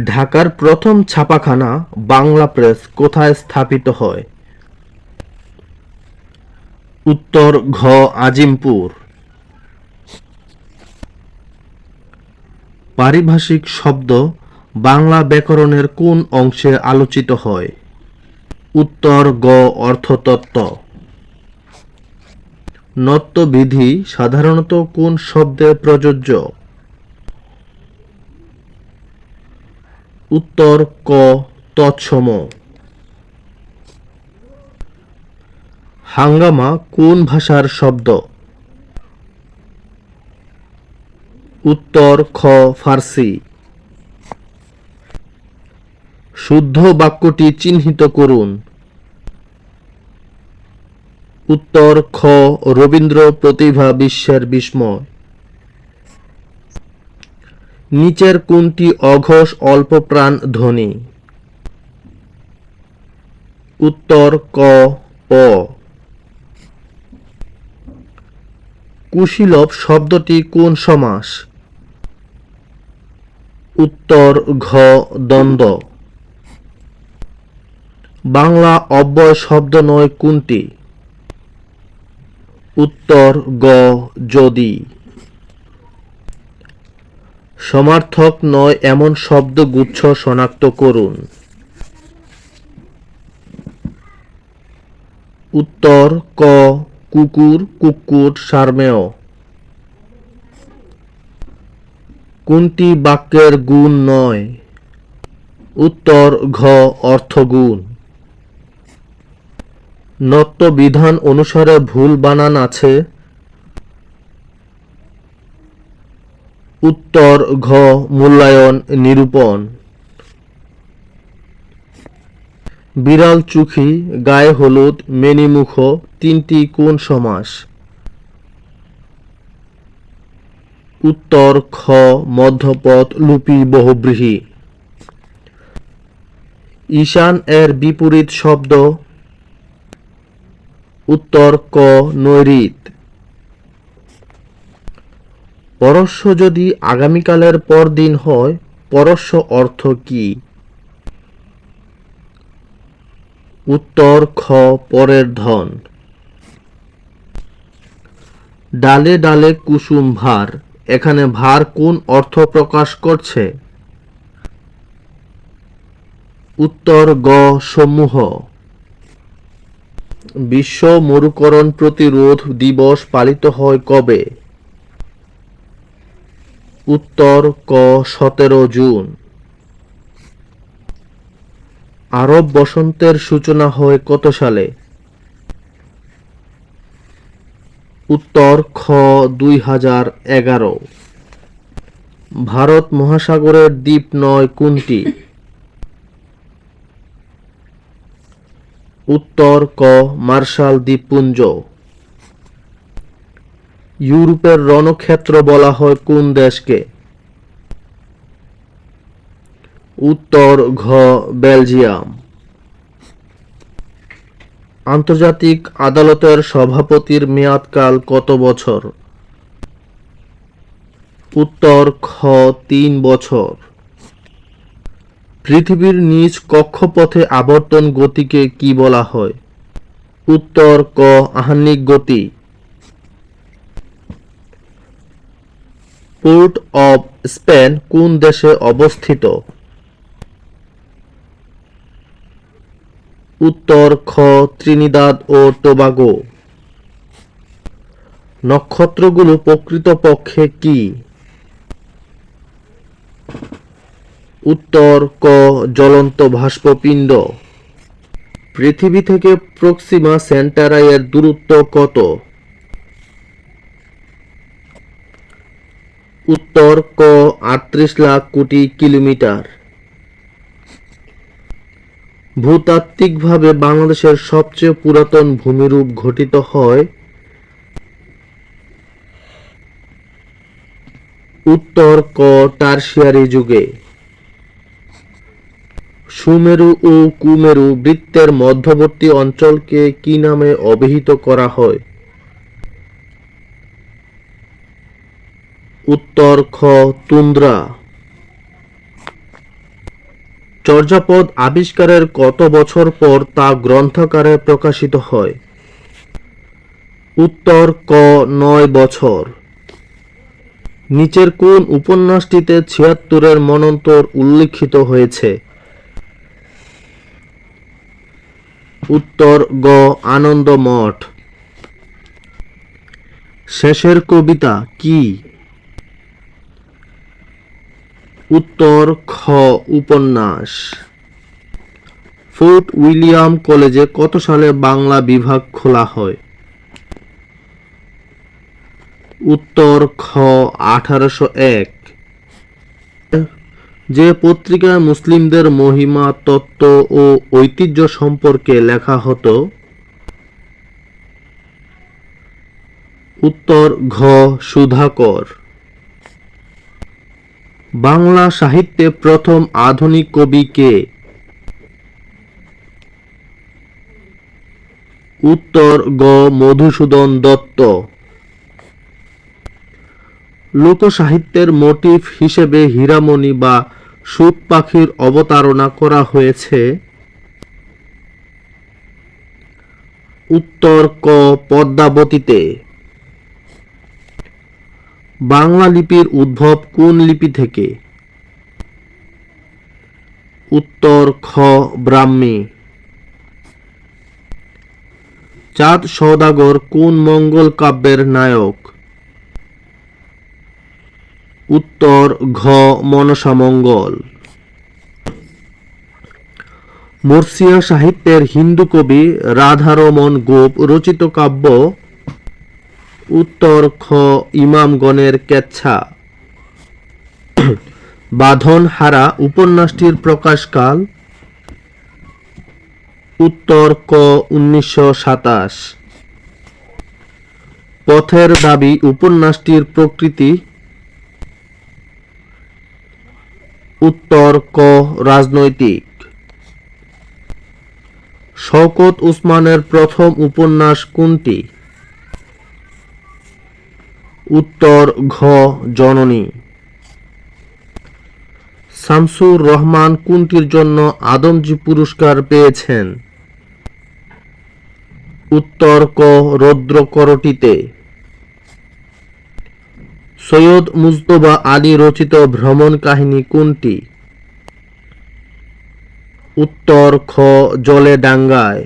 ঢাকার প্রথম ছাপাখানা বাংলা প্রেস কোথায় স্থাপিত হয়? উত্তর ঘ, আজিমপুর। পারিভাষিক শব্দ বাংলা ব্যাকরণের কোন অংশে আলোচিত হয়? উত্তর গ, অর্থতত্ত্ব। নত্যবিধি সাধারণত কোন শব্দে প্রযোজ্য? উত্তর ক তৎসম। হাঙ্গামা কোন ভাষার শব্দ? উত্তর খ ফার্সি। শুদ্ধ বাক্যটি চিহ্নিত করুন। উত্তর খ রবীন্দ্র প্রতিভা বিশ্বের বিস্ময়। নিচের কোনটি অঘোষ অল্পপ্রাণ ধ্বনি? উত্তর ক, প। কুশীলভ শব্দটি কোন সমাস? উত্তর ঘ, দ্বন্দ্ব। বাংলা অব্যয় শব্দ নয় কোনটি? উত্তর গ, যদি। সমার্থক নয় এমন শব্দগুচ্ছ শনাক্ত করুন। উত্তর, ক, কুকুর কুকুর, সারমেয়। কোনটি বাক্যের গুণ নয়? উত্তর, ঘ, অর্থগুণ। নত্য বিধান অনুসারে ভুল বানান আছে। উত্তর, ঘ, মূল্যায়ন, নিরূপণ। বিড়াল চুখি, গায়ে হলুদ, মেনিমুখ, তিনটি কোন সমাস। উত্তর, খ মধ্যপদ লুপি, বহুব্রীহি। ঈশান এর বিপরীত শব্দ, উত্তর, ক, নৈরিত। পরশ্ব যদি আগামীকালের পর দিন হয় পরশ্ব অর্থ কি? উত্তর, খ, পরের ধন। ডালে ডালে কুসুম ভার। এখানে ভার কোন অর্থ প্রকাশ করছে? উত্তর, গ, সমূহ। বিশ্ব মরুকরণ প্রতিরোধ দিবস পালিত হয় কবে? উত্তর ক সতেরো জুন। আরব বসন্তের সূচনা হয় কত সালে? উত্তর খ দুই হাজার এগারো। ভারত মহাসাগরের দ্বীপ নয় কোনটি? উত্তর ক মার্শাল দ্বীপপুঞ্জ। ইউরোপের রণক্ষেত্র বলা হয় কোন দেশকে? উত্তর ঘ, বেলজিয়াম। আন্তর্জাতিক আদালতের সভাপতির মেয়াদকাল কত বছর? উত্তর খ, তিন বছর। পৃথিবীর নিজ কক্ষপথে আবর্তন গতিকে কি বলা হয়? উত্তর ক আহান্নিক গতি। পোর্ট অব স্পেন কোন দেশে অবস্থিত? উত্তর খ, ত্রিনিদাদ ও টোবাগো। নক্ষত্রগুলো প্রকৃতপক্ষে কি? উত্তর ক, জ্বলন্ত ভাস্পপিণ্ড পৃথিবী থেকে প্রক্সিমা সেন্টারাইয়ের দূরত্ব কত? উত্তর ক আটত্রিশ লাখ কোটি কিলোমিটার। ভূতাত্ত্বিকভাবে বাংলাদেশের সবচেয়ে পুরাতন ভূমিরূপ ঘটিত হয় উত্তর ক টারশিয়ারি যুগে। সুমেরু ও কুমেরু বৃত্তের মধ্যবর্তী অঞ্চলকে কি নামে অভিহিত করা হয়? উত্তর খ, তুন্দ্রা। চর্যাপদ আবিষ্কারের কত বছর পর তা গ্রন্থাকারে প্রকাশিত হয়? উত্তর ক, নয় বছর। নিচের কোন উপন্যাসটিতে ছিয়াত্তরের মনন্তর উল্লিখিত হয়েছে? উত্তর গ আনন্দ মঠ শেষের কবিতা কি? উত্তর খ, উপন্যাস। ফোর্ট উইলিয়াম কলেজে কত সালে বাংলা বিভাগ খোলা হয়? উত্তর খ, আঠারোশো এক। যে পত্রিকায় মুসলিমদের মহিমা, তত্ত্ব ও ঐতিহ্য সম্পর্কে লেখা হতো, উত্তর ঘ, সুধাকর। বাংলা সাহিত্যে প্রথম আধুনিক কবি কে? উত্তর গ. মধুসূদন দত্ত। লোকসাহিত্যের মোটিভ হিসেবে হীরামণি বা সুখ পাখির অবতারণা করা হয়েছে। উত্তর ক. পদ্মাবতীতে। বাংলা লিপির উদ্ভব কোন লিপি থেকে? উত্তর খ, ব্রাহ্মী। চাঁদ সওদাগর কোন মঙ্গল কাব্যের নায়ক? উত্তর ঘ মনসামঙ্গল মর্সিয়া সাহিত্যের হিন্দু কবি রাধারমন গোপ রচিত কাব্য উত্তর খ ইমামগণের কেচ্ছা। বাঁধন হারা উপন্যাসটির প্রকাশকাল উত্তর ক উনিশশো সাতাশ। পথের দাবি উপন্যাসটির প্রকৃতি উত্তর ক রাজনৈতিক। শওকত উসমানের প্রথম উপন্যাস কোনটি? উত্তর ঘ জননী। শামসুর রহমান কোনটির জন্য আদমজি পুরস্কার পেয়েছেন। উত্তর ক রৌদ্র করটিতে। সৈয়দ মুজতবা আলী রচিত ভ্রমণ কাহিনী কোনটি? উত্তর খ জলে ডাঙ্গায়।